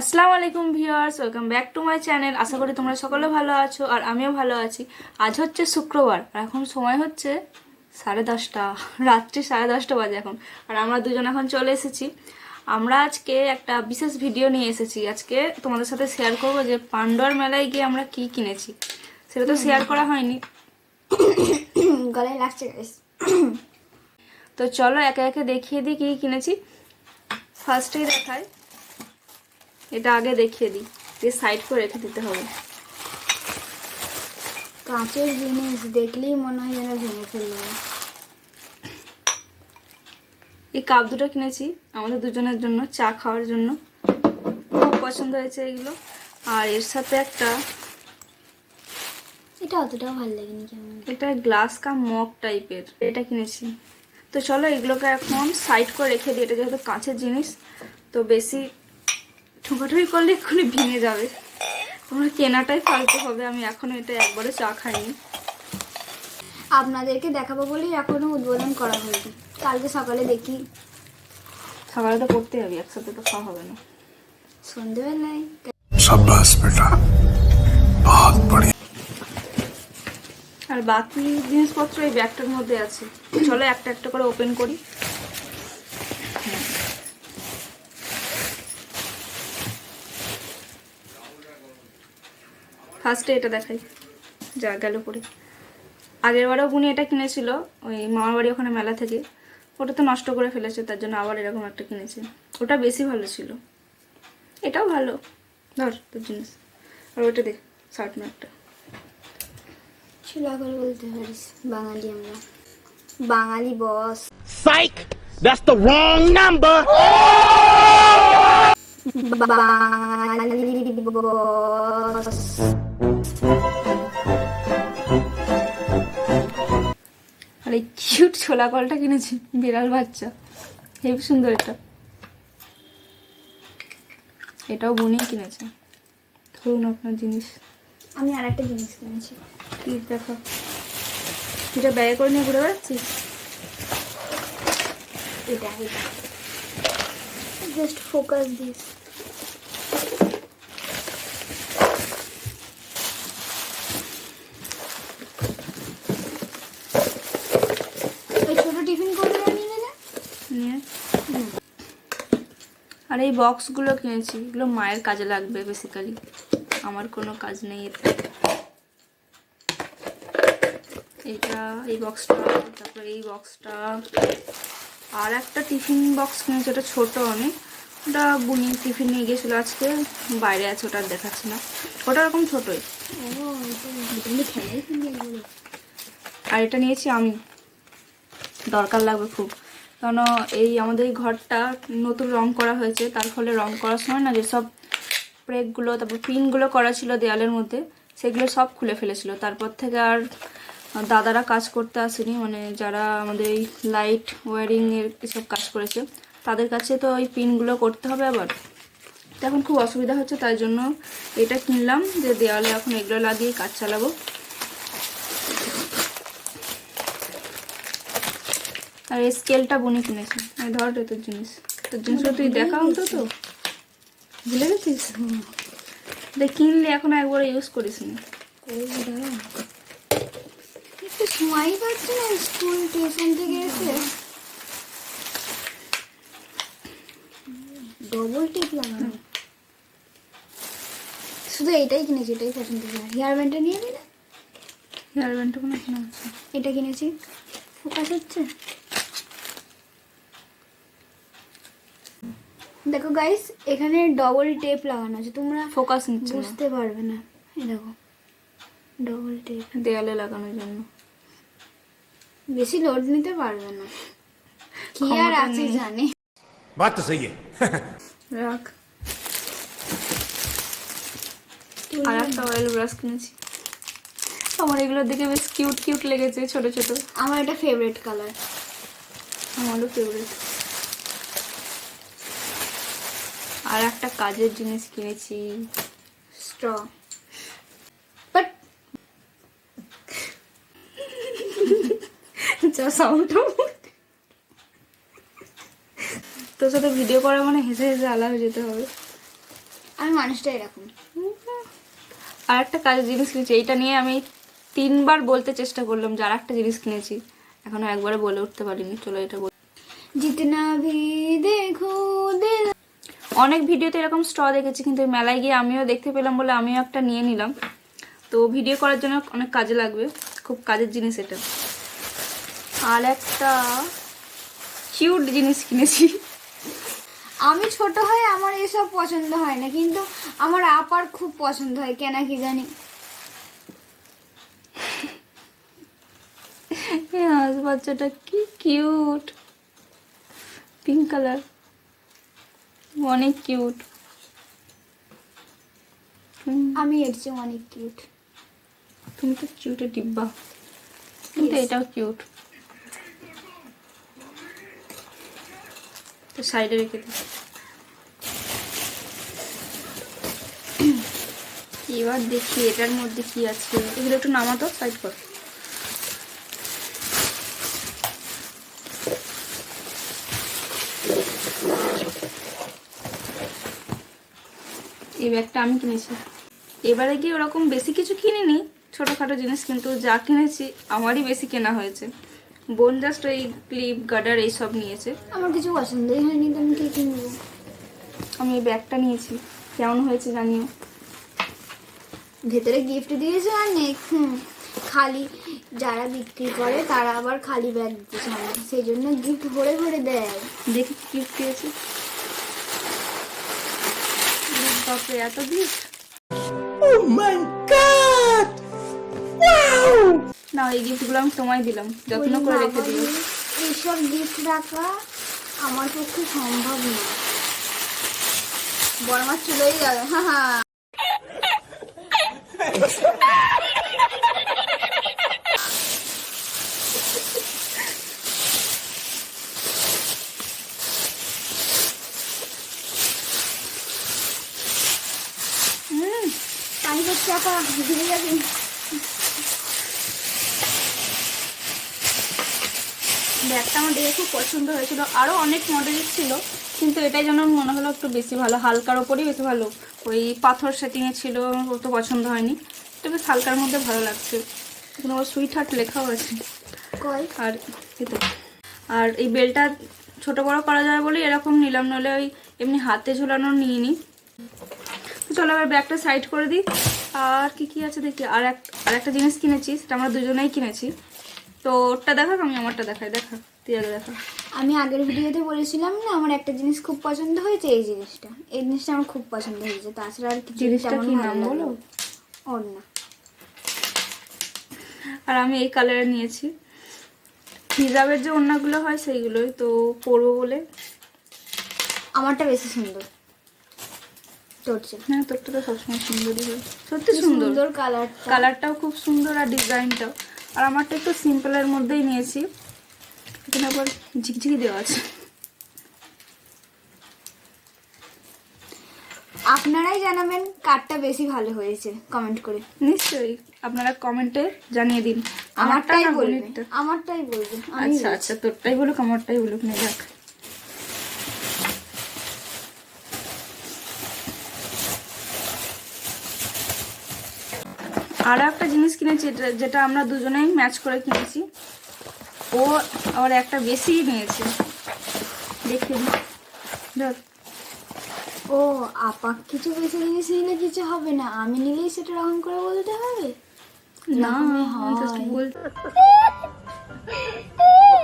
আসসালামু আলাইকুম viewers welcome back to my channel. আশা করি তোমরা সকলে ভালো আছো আর আমিও ভালো আছি। আজ হচ্ছে শুক্রবার আর এখন সময় হচ্ছে সাড়ে দশটা রাত্রি সাড়ে দশটা বাজে এখন আর আমরা দুজন এখন চলে এসেছি। আমরা আজকে একটা বিশেষ ভিডিও নিয়ে এসেছি। আজকে তোমাদের সাথে শেয়ার করব যে পান্ডোয়ার মেলায় গিয়ে আমরা কি কিনেছি। সেটা তো শেয়ার করা হয়নি। গলায় লাগছে তো চলো একে একে দেখিয়ে দিই কী কিনেছি। ফার্স্টেই দেখায় এটা আগে দেখিয়ে দিই। দিয়ে সাইড করে রেখে দিতে হবে। কাঁচের জিনিস দেখলেই মনে হয় যেন ভেঙে ফেলবে এই কাপ দুটো কিনেছি আমাদের দুজনের জন্য চা খাওয়ার জন্য। খুব পছন্দ হয়েছে এগুলো। আর এর সাথে একটা এটা অতটাও ভালো লাগেনি কেমন? এটা গ্লাস কাপ মগ টাইপের এটা কিনেছি। তো চলো এগুলোকে এখন সাইড করে রেখে দিই এটা যেহেতু কাঁচের জিনিস তো বেশি ঠুকোঠুই করলে এক্ষুনি ভেঙে যাবে। তোমরা কেনাটাই ফালতে হবে আমি এখনও এটা একবারে চা খাইনি। আপনাদেরকে দেখাবো বলেই এখনও উদ্বোধন করা হয়েছে কালকে সকালে দেখি। সকালে তো করতে হবে একসাথে তো খাওয়া হবে না। সন্ধেবেলায় সাব্বাস বেটা। আর বাকি জিনিসপত্র এই ব্যাগটার মধ্যে আছে। চলো একটা একটা করে ওপেন করি। ফার্স্টে এটা দেখাই। যা গেল পরে। আগের বারেও বুনি এটা কিনেছিল ওই মামার বাড়ি ওখানে মেলা থেকে। ওটা তো নষ্ট করে ফেলেছে তার জন্য আবার এরকম একটা কিনেছে। ওটা বেশি ভালো ছিল। এটাও ভালো। ধর তোর জিনিস আর ওটা দেখ শার্ট একটা চুলা করে বলতে পারিস বাঙালি আমরা। বাঙালি বস Psych! That's the wrong number! বাঙালি বস আর এই কিউট ছোলা কলটা কিনেছি বিড়াল বাচ্চা। হেবি সুন্দর এটা। এটাও বুনিয়ে কিনেছে। ধরুন আপনার জিনিস। আমি আর একটা জিনিস কিনেছি। কি দেখো। এটা ব্যয় করে নিয়ে ঘুরে বেড়াচ্ছিস এটা জাস্ট ফোকাস দিস এই ছোট টিফিন করে নিয়ে না নিয়ে আর এই বক্সগুলো কিনেছি, এগুলো মায়ের কাজে লাগবে বেসিক্যালি আমার কোনো কাজ নেই এতে। এটা এই বক্সটা তারপর এই বক্সটা আর একটা টিফিন বক্স কিনেছি, ওটা ছোটো অনেক ওটা বুনি টিফিন নিয়ে গিয়েছিল আজকে, বাইরে আছে, ওটা আর দেখাচ্ছি না। ওটা ওরকম ছোটোই। আর এটা নিয়েছি আমি। দরকার লাগবে খুব। কেন এই আমাদের এই ঘরটা নতুন রং করা হয়েছে, তার ফলে রং করার সময় না যেসব প্রেকগুলো, তারপর পিনগুলো করা ছিল দেয়ালের মধ্যে, সেগুলো সব খুলে ফেলেছিল। তারপর থেকে আর দাদারা কাজ করতে আসেনি মানে যারা আমাদের এই লাইট ওয়ারিংয়ের এসব কাজ করেছে, তাদের কাছে তো ওই পিনগুলো করতে হবে আবার। এখন খুব অসুবিধা হচ্ছে, তাই জন্য এটা কিনলাম, যে দেওয়ালে এখন এগুলো লাগিয়ে কাজ চালাবো। আর এই স্কেলটা বুনি কিনেছি। এই ধর রে তোর জিনিস। তোর জিনিসগুলো তুই দেখা হতো তো। ভুলে গেছিস? দেখ কিনলে এখন একবার ইউজ করিস নি। একটু সময়ই পাচ্ছি না স্কুল টিউশন থেকে এসে। ডবল টিপ লাগানো। শুধু এটাই কিনেছি এটাই পছন্দ হেয়ার ব্যান্ডটা নিয়ে নিলে হেয়ার ব্যান্ডটা কোনো এটা কিনেছি। ফোকাস হচ্ছে? দেখো গাইস এখানে ডবল টেপ লাগানো আছে তোমরা ফোকাস নিচ্ছে বুঝতে পারবে না। এই দেখো ডবল টেপ দেয়ালে লাগানোর জন্য। বেশি লোড নিতে পারবে না। কি আর আছে জানি। বাত তো সহি রাখ। আর একটা অয়েল ব্রাশ কিনেছি। আমার এগুলোর দিকে বেশ কিউট কিউট লেগেছে ছোট ছোট। আমার এটা ফেভারিট কালার আমারও ফেভারিট আর একটা কাজের জিনিস কিনেছি স্ট্র। বাট যা সাউন্ড তোর সাথে ভিডিও করা মানে হেসে হেসে আলাদা হয়ে যেতে হবে। মানুষটা এরকম। আর একটা কাজের জিনিস কিনেছি এইটা নিয়ে আমি তিনবার বলতে চেষ্টা করলাম যে আর একটা জিনিস কিনেছি এখনও একবারে বলে উঠতে পারিনি চলো এটা বলি। জিতনা ভি দেখো দিল অনেক ভিডিওতে এরকম স্ট্র দেখেছি কিন্তু মেলায় গিয়ে আমিও দেখতে পেলাম বলে আমিও একটা নিয়ে নিলাম। তো ভিডিও করার জন্য অনেক কাজে লাগবে খুব কাজের জিনিস এটা। আর একটা কিউট জিনিস কিনেছি। আমি ছোট হয়ে আমার এসব পছন্দ হয় না কিন্তু আমার আপার খুব পছন্দ হয় কেন কি জানি। বাচ্চাটা কি কিউট পিঙ্ক কালার অনেক কিউট। আমি এর চেয়ে অনেক কিউট। তুমি তো কিউটের ডিব্বা। কিন্তু. এটাও কিউট। তো সাইডে রেখে দিই। এবার দেখি এটার মধ্যে কি আছে। এগুলো একটু নামাতো সাইড কর। এই ব্যাগটা আমি কিনেছি। এবারে গিয়ে ওরকম বেশি কিছু কিনিনি ছোটোখাটো জিনিস কিন্তু যা কিনেছি আমারই বেশি কেনা হয়েছে। বোন জাস্ট ওই ক্লিপ গার্ডার এইসব নিয়েছে। আমার কিছু পছন্দই হয়নি তো আমি কি কিনবো? আমি এই ব্যাগটা নিয়েছি। কেমন হয়েছে জানিও। ভেতরে গিফট দিয়েছে অনেক হুম। খালি যারা বিক্রি করে তারা আবার খালি ব্যাগ না সেই জন্য গিফট ভরে ভরে দেয়। দেখি গিফট দিয়েছে। বাপরে এত gift oh my god wow না এই গিফটগুলো আমি তোমায় দিলাম। যত্ন করে রেখে দিও এইসব গিফট রাখা আমার পক্ষে সম্ভব না। বড় মাছ চলেই যাবে হ্যাঁ হ্যাঁ ঘুরে যাবে। ব্যাগটা আমার দেখে খুব পছন্দ হয়েছিল। আরও অনেক মডেলের ছিল কিন্তু এটাই যেন মনে হলো একটু বেশি ভালো হালকার ওপরই বেশি ভালো। ওই পাথর সেটিংয়ে ছিল ও তো পছন্দ হয়নি। এটা বেশ হালকার মধ্যে ভালো লাগছে। এখানে ওর সুইট হার্ট লেখাও আছে। আর আর এই বেলটা ছোট বড় করা যায় বলে এরকম নিলাম নলে ওই এমনি হাতে ঝোলানোর নিয়ে নিই তো চলো এবার ব্যাগটা সাইড করে দিই। আর কি কি আছে দেখি? আর এক আর একটা জিনিস কিনেছি সেটা আমরা দুজনেই কিনেছি। তো ওরটা দেখাক আমি আমারটা দেখাই। দেখা তুই আগে দেখা। আমি আগের ভিডিওতে বলেছিলাম না আমার একটা জিনিস খুব পছন্দ হয়েছে এই জিনিসটা। এই জিনিসটা আমার খুব পছন্দ হয়েছে তাছাড়া আর কিছু জিনিসটা কি নাম বলো? ওর না আর আমি এই কালারে নিয়েছি। হিজাবের যে ওড়নাগুলো হয় সেইগুলোই তো পরবো বলে। আমারটা বেশি সুন্দর। তোর চেয়ে হ্যাঁ তোরটা তো সবসময় সুন্দরই হয়। সত্যি সুন্দর। সুন্দর কালারটা কালারটাও খুব সুন্দর আর ডিজাইনটাও। আর আমারটা একটু সিম্পলের মধ্যেই নিয়েছি। এখানে আবার ঝিকঝিকি দেওয়া আছে। আপনারাই জানাবেন কারটা বেশি ভালো হয়েছে কমেন্ট করে। নিশ্চয়ই আপনারা কমেন্টে জানিয়ে দিন। আমারটাই না বলবে আমারটাই বলবে আচ্ছা আচ্ছা তোরটাই বলুক আমারটাই বলুক নিয়ে যাক। আরও একটা জিনিস কিনেছি এটা- যেটা আমরা দুজনেই ম্যাচ করে কিনেছি ও আবার একটা বেশি নিয়েছে দেখে ধর ও আপা কিছু বেশি জিনিস নিলে কিছু হবে না আমি নিলেই সেটা রকম করে বলতে হবে না এরকমই হয়। বল-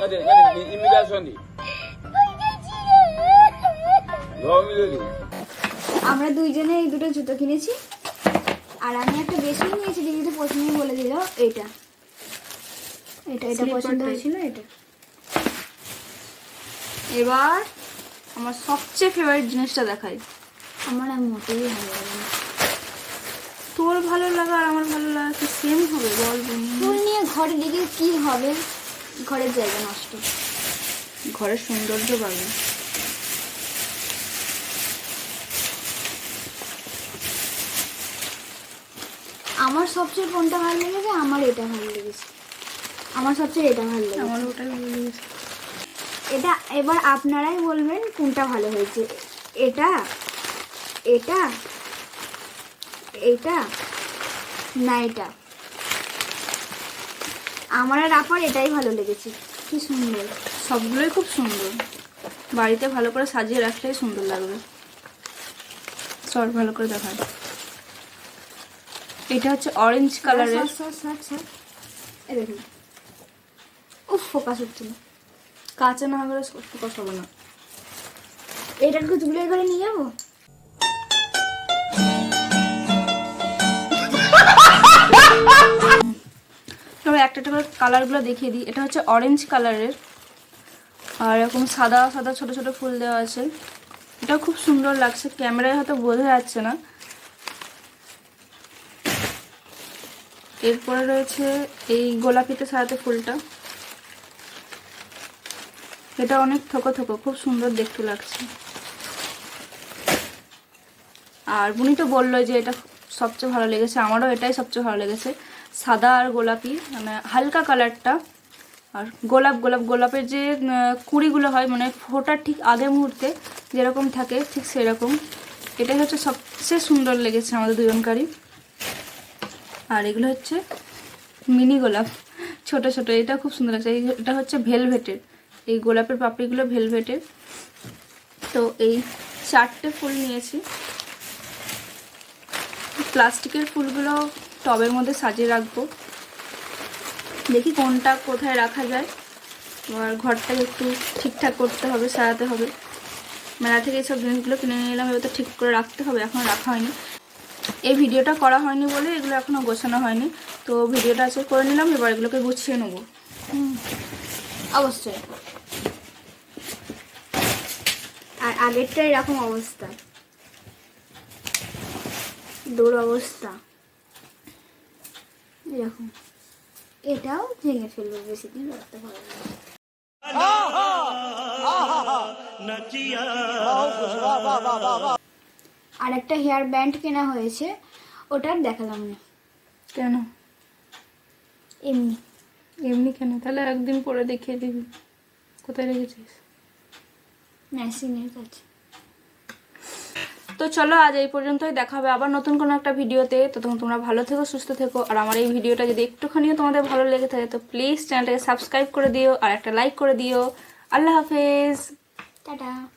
Hadi hadi imitasyon değil. Doğum günü değil. আমরা দুইজনে এই দুটো জুতো কিনেছি আর আমি একটা বেশি নিয়েছি দিদি তো প্রথমেই বলে দিল। এটা এটা এটা পছন্দ। হয়েছিল এটা। এবার আমার সবচেয়ে ফেভারিট জিনিসটা দেখাই। আমার আর মোটেই ভালো লাগে না। তোর ভালো লাগা আর আমার ভালো লাগা কি সেম হবে? বল ফুল নিয়ে ঘরে লেগে কি হবে। ঘরের জায়গা নষ্ট। ঘরের সৌন্দর্য পাবে আমার সবচেয়ে কোনটা ভালো লেগেছে? আমার এটা ভালো লেগেছে। আমার সবচেয়ে এটা ভালো লেগেছে। আমার ওটাই ভালো লেগেছে। এটা এবার আপনারাই বলবেন কোনটা ভালো হয়েছে। এটা এটা এইটা না এটা। আমার আর আপার এটাই ভালো লেগেছে। কি সুন্দর। সবগুলোই খুব সুন্দর। বাড়িতে ভালো করে সাজিয়ে রাখলেই সুন্দর লাগবে। সর ভালো করে দেখায় এটা হচ্ছে অরেঞ্জ কালারের স্যার। এই দেখুন। উফ ফোকাস হচ্ছে না। কাঁচা না হলে ফোকাস হবে না। এটাকে তুলে ঘরে নিয়ে যাব? তবে একটা একটা করে কালারগুলো দেখিয়ে দিই। এটা হচ্ছে অরেঞ্জ কালারের আর এরকম সাদা সাদা ছোট ছোট ফুল দেওয়া আছে। এটা খুব সুন্দর লাগছে। ক্যামেরায় হয়তো বোঝা যাচ্ছে না। এরপরে রয়েছে এই গোলাপিতে সারাতে ফুলটা। এটা অনেক থোকো থোকো, খুব সুন্দর দেখতে লাগছে। আর বুনি তো বলল যে এটা সবচেয়ে ভালো লেগেছে, আমারও এটাই সবচেয়ে ভালো লেগেছে। সাদা আর গোলাপি মানে হালকা কালারটা। আর গোলাপ গোলাপ, গোলাপের যে কুঁড়িগুলো হয় মানে ফোটার ঠিক আগে মুহূর্তে যেরকম থাকে, ঠিক সেরকম। এটাই হচ্ছে সবচেয়ে সুন্দর লেগেছে আমাদের দুজনকারই। আর এগুলো হচ্ছে মিনি গোলাপ। ছোট ছোট, এটা খুব সুন্দর লাগছে। এটা হচ্ছে ভেলভেটের। এই গোলাপের পাপড়িগুলো ভেলভেটের। তো এই চারটে ফুল নিয়েছি। প্লাস্টিকের ফুলগুলো টবের মধ্যে সাজিয়ে রাখব। দেখি কোনটা কোথায় রাখা যায়। এবার ঘরটাকে একটু ঠিকঠাক করতে হবে, সাজাতে হবে। মেলা থেকে এইসব জিনিসগুলো কিনে নিয়ে এলাম এবার তো ঠিক করে রাখতে হবে। এখন রাখা হয়নি। এই ভিডিওটা করা হয়নি বলে এগুলো এখনও গোছানো হয়নি। তো ভিডিওটা আজকে করে নিলাম এবার এগুলোকে গুছিয়ে নেব। অবশ্যই। আর আগেরটা এরকম অবস্থা। দূর অবস্থা। এরকম। এটাও ভেঙে ফেলব বেশি দিন রাখতে পারব না। আর একটা হেয়ার ব্যান্ড কেনা হয়েছে ওটার দেখালাম না কেন? এমনি। এমনি কেন? তাহলে একদিন পরে দেখিয়ে দিবি। কোথায় রেখেছিস? মেশিনের কাছে। তো চলো আজ এই পর্যন্তই দেখা হবে আবার নতুন কোনো একটা ভিডিওতে। তো তখন তোমরা ভালো থেকো সুস্থ থেকো। আর আমার এই ভিডিওটা যদি একটুখানিও তোমাদের ভালো লেগে থাকে তো প্লিজ চ্যানেলটাকে সাবস্ক্রাইব করে দিও আর একটা লাইক করে দিও। আল্লাহ হাফেজ। টাটা।